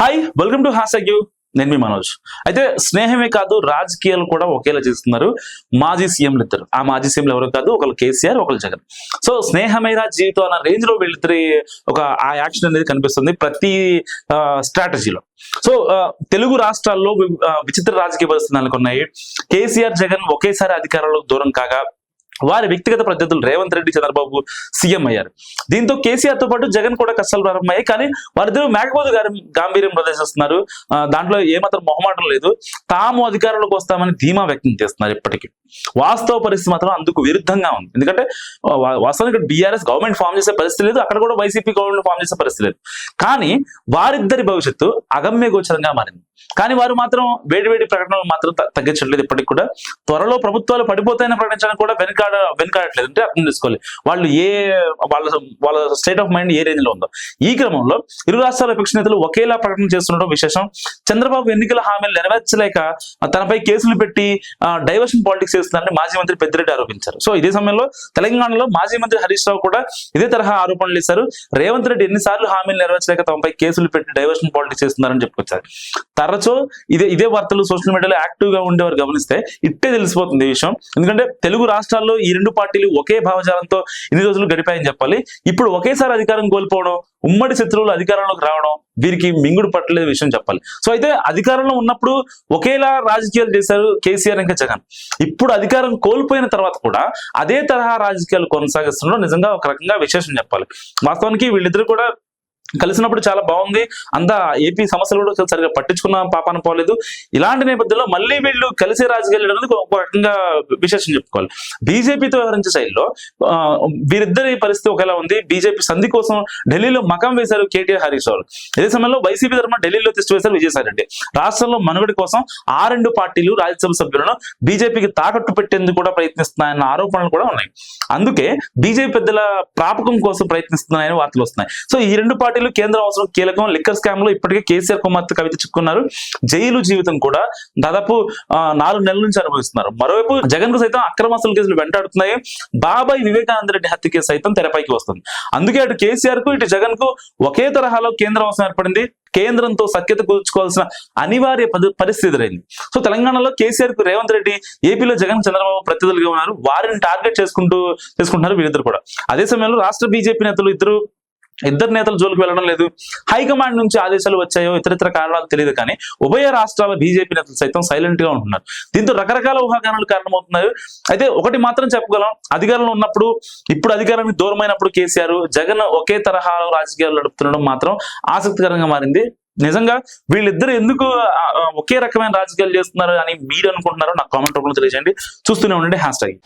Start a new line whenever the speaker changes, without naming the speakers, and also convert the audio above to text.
Hi welcome to hash you నేను మీ మనోజ్. అయితే స్నేహమే కాదు రాజకీయాలు కూడా ఒకేలా చేస్తున్నారు. మాజీ సీఎంలు ఇద్దరు. ఆ మాజీ సీఎంలు ఎవరు కాదు ఒకరు కేసీఆర్ ఒకరు జగన్. సో స్నేహమైన జీవితం అన్న రేంజ్లో వీళ్ళిద్దరి ఒక ఆ యాక్షన్ అనేది కనిపిస్తుంది ప్రతి స్ట్రాటజీలో సో తెలుగు రాష్ట్రాల్లో విచిత్ర రాజకీయ పరిస్థితులు నెలకొన్నాయి. కేసీఆర్ జగన్ ఒకేసారి అధికారంలో దూరం కాగా వారి వ్యక్తిగత ప్రత్యర్థులు రేవంత్ రెడ్డి చంద్రబాబు సీఎం అయ్యారు. దీంతో కేసీఆర్తో పాటు జగన్ కూడా కష్టాలు ప్రారంభమయ్యాయి. కానీ వారిద్దరు మేకపోతు గారి గాంభీర్యం ప్రదర్శిస్తున్నారు. దాంట్లో ఏమాత్రం మొహమాటం లేదు. తాము అధికారంలోకి వస్తామని ధీమా వ్యక్తం చేస్తున్నారు ఇప్పటికీ. వాస్తవ పరిస్థితి మాత్రం అందుకు విరుద్ధంగా ఉంది. ఎందుకంటే వాస్తవానికి బీఆర్ఎస్ గవర్నమెంట్ ఫామ్ చేసే పరిస్థితి లేదు. అక్కడ కూడా వైసీపీ గవర్నమెంట్ ఫామ్ చేసే పరిస్థితి లేదు. కానీ వారిద్దరి భవిష్యత్తు అగమ్య గోచరంగా మారింది. కానీ వారు మాత్రం వేడి వేడి ప్రకటనలు మాత్రం తగ్గించట్లేదు ఇప్పటికి కూడా. త్వరలో ప్రభుత్వాలు పడిపోతాయని ప్రకటించడానికి కూడా వెనుకాడ వెనుకాడట్లేదు. అంటే అర్థం చేసుకోవాలి. వాళ్ళు ఏ వాళ్ళ వాళ్ళ స్టేట్ ఆఫ్ మైండ్ ఏ రేంజ్లో ఉందో. ఈ క్రమంలో ఇరు రాష్ట్రాల విపక్ష నేతలు ఒకేలా ప్రకటన చేస్తుండడం విశేషం. చంద్రబాబు ఎన్నికల హామీలు నెరవేర్చలేక తనపై కేసులు పెట్టి డైవర్షన్ పాలిటిక్స్ చేస్తుందని మాజీ మంత్రి పెద్దిరెడ్డి ఆరోపించారు. సో ఇదే సమయంలో తెలంగాణలో మాజీ మంత్రి హరీష్ రావు కూడా ఇదే తరహా ఆరోపణలు చేశారు. రేవంత్ రెడ్డి ఎన్నిసార్లు హామీలు నెరవేర్చలేక తమపై కేసులు పెట్టి డైవర్షన్ పాలిటిక్స్ చేస్తున్నారని చెప్పుకొచ్చారు. తరచూ ఇదే ఇదే వార్తలు సోషల్ మీడియాలో యాక్టివ్గా ఉండేవారు గమనిస్తే ఇట్టే తెలిసిపోతుంది ఈ విషయం. ఎందుకంటే తెలుగు రాష్ట్రాల్లో ఈ రెండు పార్టీలు ఒకే భావజాలంతో ఇన్ని రోజులు గడిపాయని చెప్పాలి. ఇప్పుడు ఒకేసారి అధికారం కోల్పోవడం ఉమ్మడి శత్రువులు అధికారంలోకి రావడం వీరికి మింగుడు పట్టలేదు విషయం చెప్పాలి. సో అయితే అధికారంలో ఉన్నప్పుడు ఒకేలా రాజకీయాలు చేశారు కేసీఆర్ ఇంకా జగన్. ఇప్పుడు అధికారం కోల్పోయిన తర్వాత కూడా అదే తరహా రాజకీయాలు కొనసాగిస్తుండడం నిజంగా ఒక రకంగా విశేషం చెప్పాలి. వాస్తవానికి వీళ్ళిద్దరు కూడా కలిసినప్పుడు చాలా బాగుంది. అంతా ఏపీ సమస్యలు కూడా సరిగా పట్టించుకున్న పాపాన పోలేదు. ఇలాంటి నేపథ్యంలో మళ్ళీ వీళ్ళు కలిసి రాజకీయాలు అనేది ఒక రకంగా విశేషం చెప్పుకోవాలి. బీజేపీతో వ్యవహరించే శైలిలో వీరిద్దరి పరిస్థితి ఒకేలా ఉంది. బీజేపీ సంధి కోసం ఢిల్లీలో మకం వేశారు కేటీఆర్ హరీష్ రావు. ఇదే సమయంలో వైసీపీ తరఫున ఢిల్లీలో తెచ్చి వేశారు రాష్ట్రంలో మనుగడి కోసం ఆ రెండు పార్టీలు రాజ్యసభ సభ్యులను బీజేపీకి తాకట్టు పెట్టేందుకు కూడా ప్రయత్నిస్తున్నాయన్న ఆరోపణలు కూడా ఉన్నాయి. అందుకే బీజేపీ పెద్దల ప్రాపకం కోసం ప్రయత్నిస్తున్నాయని వార్తలు వస్తున్నాయి. సో ఈ రెండు పార్టీలు కేంద్ర అవసరం కీలకం లిక్కర్ స్కామ్లో ఇప్పటికే కేసీఆర్ కుమార్తె కవిత చిక్కున్నారు జైలు జీవితం కూడా దాదాపు నాలుగు నెలల నుంచి అనుభవిస్తున్నారు. మరోవైపు జగన్కు సైతం అక్రమ కేసులు వెంటాడుతున్నాయి. బాబాయ్ వివేకానంద రెడ్డి హత్య కేసు సైతం తెరపైకి వస్తుంది. అందుకే అటు కేసీఆర్కు ఇటు జగన్కు ఒకే తరహాలో కేంద్ర అవసరం ఏర్పడింది. కేంద్రంతో సఖ్యత కూర్చుకోవాల్సిన అనివార్య పరిస్థితి ఎదురైంది. సో తెలంగాణలో కేసీఆర్కు రేవంత్ రెడ్డి ఏపీలో జగన్ చంద్రబాబు ప్రతినిధులుగా ఉన్నారు. వారిని టార్గెట్ చేసుకుంటూ చేసుకుంటున్నారు వీరిద్దరు కూడా. అదే సమయంలో రాష్ట్ర బీజేపీ నేతలు ఇద్దరు ఇద్దరు నేతలు జోలికి వెళ్ళడం లేదు. హైకమాండ్ నుంచి ఆదేశాలు వచ్చాయో ఇతరితర కారణాలు తెలియదు కానీ ఉభయ రాష్ట్రాల బీజేపీ నేతలు సైతం సైలెంట్గా ఉంటున్నారు. దీంతో రకరకాల ఊహాగానాలు కారణమవుతున్నాయి. అయితే ఒకటి మాత్రం చెప్పగలం అధికారంలో ఉన్నప్పుడు ఇప్పుడు అధికారానికి దూరమైనప్పుడు కేసీఆర్ జగన్ ఒకే తరహాలో రాజకీయాలు నడుపుతుండడం మాత్రం ఆసక్తికరంగా మారింది. నిజంగా వీళ్ళిద్దరు ఎందుకు ఒకే రకమైన రాజకీయాలు చేస్తున్నారు అని మీరు అనుకుంటున్నారో నాకు కామెంట్ రూపంలో తెలియజేయండి. చూస్తూనే ఉండండి హ్యాష్ ట్యాగ్